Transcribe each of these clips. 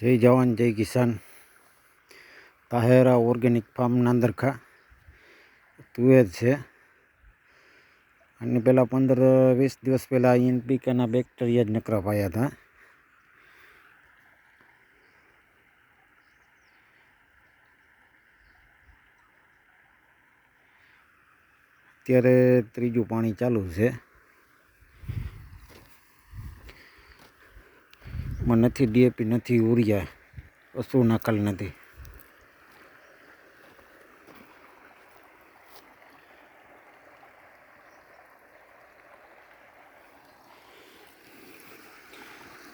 જય જવાન, જય કિસાન. તાહેરા organic farm Nandarkha. તુવેર છે. અને પહેલાં પંદર, વીસ દિવસ પહેલાં એનપીકેના બેક્ટેરિયા જ નકરા પાયા હતા અત્યારે ત્રીજું પાણી ચાલુ છે. માં નથી ડીએપી નથી ઉરિયા કશું નાખેલ નથી.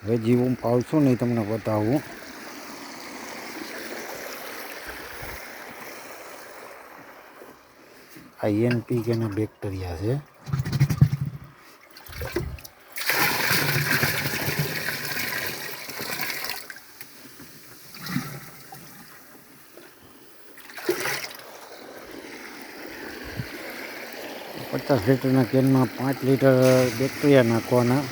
હવે જીવું પાવશું નહીં તમને બતાવું. આ એનપીકેના બેક્ટેરિયા છે. પચાસ લીટરના કેનમાં પાંચ લીટર બેક્ટેરિયા નાખવાના.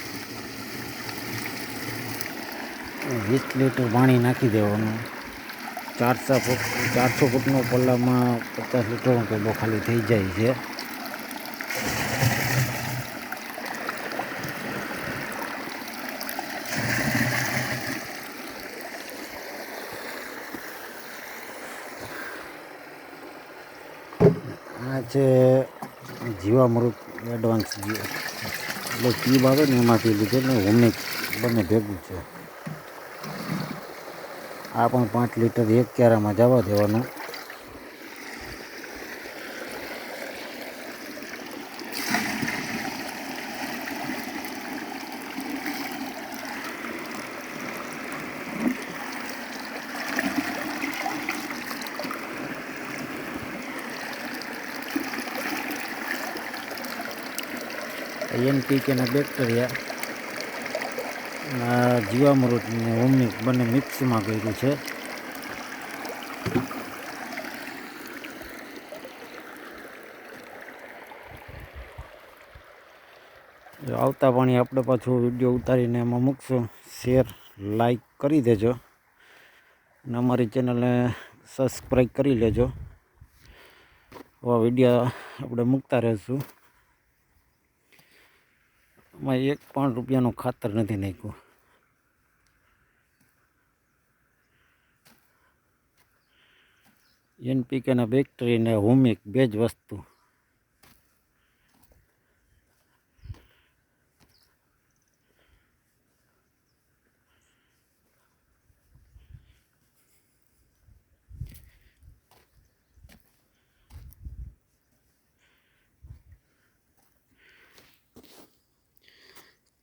વીસ લીટર પાણી નાખી દેવાનું. ચારસો ફૂટ, ચારસો ફૂટનો પલ્લામાં પચાસ લીટરનો પેલો ખાલી થઈ જાય છે. આ છે જીવામૃત એડવાન્સ એટલે ટ્યુબ આવે ને એમાંથી લીધેલ ને હોમિક બંને ભેગું છે. આ પણ પાંચ લીટર એક ક્યારામાં જવા દેવાનું. એનપીકેના બેક્ટેરિયા જીવામૃત ને હોમિક બંને મિક્સમાં કર્યું છે. આવતા પાણી આપણે પાછું વીડિયો ઉતારીને એમાં મૂકશું. શેર લાઈક કરી દેજો. અને અમારી ચેનલને સબસ્ક્રાઈબ કરી લેજો. આવા વીડિયો આપણે મૂકતા રહીશું. એમાં એક પણ રૂપિયાનું ખાતર નથી નાખ્યું. એનપીકેના બેક્ટેરિયા ને હોમિક બે જ વસ્તુ.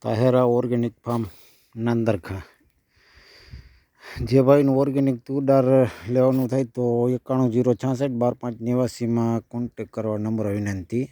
તાહેરા ઓર્ગેનિક ફાર્મ નાંદરખા જે ભાઈનું ઓર્ગેનિક તુરદાર લેવાનું થાય તો એકાણું જીરો છાસઠ બાર પાંચ નેવાસીમાં કોન્ટેક કરવા નંબર વિનંતી.